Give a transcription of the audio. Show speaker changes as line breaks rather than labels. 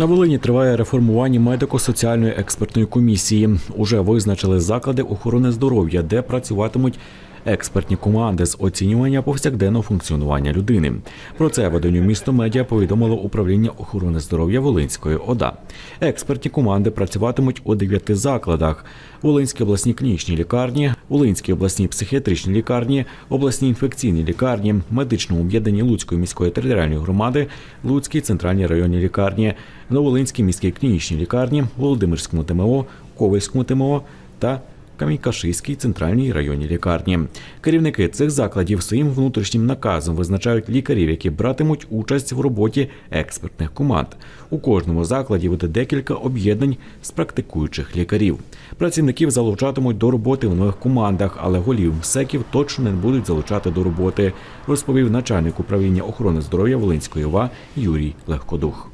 На Волині триває реформування медико-соціальної експертної комісії. Уже визначили заклади охорони здоров'я, де працюватимуть експертні команди з оцінювання повсякденного функціонування людини. Про це виданню місто медіа повідомило управління охорони здоров'я Волинської ОДА. Експертні команди працюватимуть у дев'яти закладах: Волинській обласній клінічній лікарні, Волинській обласній психіатричній лікарні, обласній інфекційній лікарні, медичному об'єднанні Луцької міської територіальної громади, Луцькій центральній районній лікарні, Новолинській міській клінічній лікарні, Володимирському ТМО, Ковальському ТМО та Камінькашиській центральній районній лікарні. Керівники цих закладів своїм внутрішнім наказом визначають лікарів, які братимуть участь в роботі експертних команд. У кожному закладі буде декілька об'єднань з практикуючих лікарів. Працівників залучатимуть до роботи в нових командах, але голів МСЕКів точно не будуть залучати до роботи, розповів начальник управління охорони здоров'я Волинської ОВА Юрій Легкодух.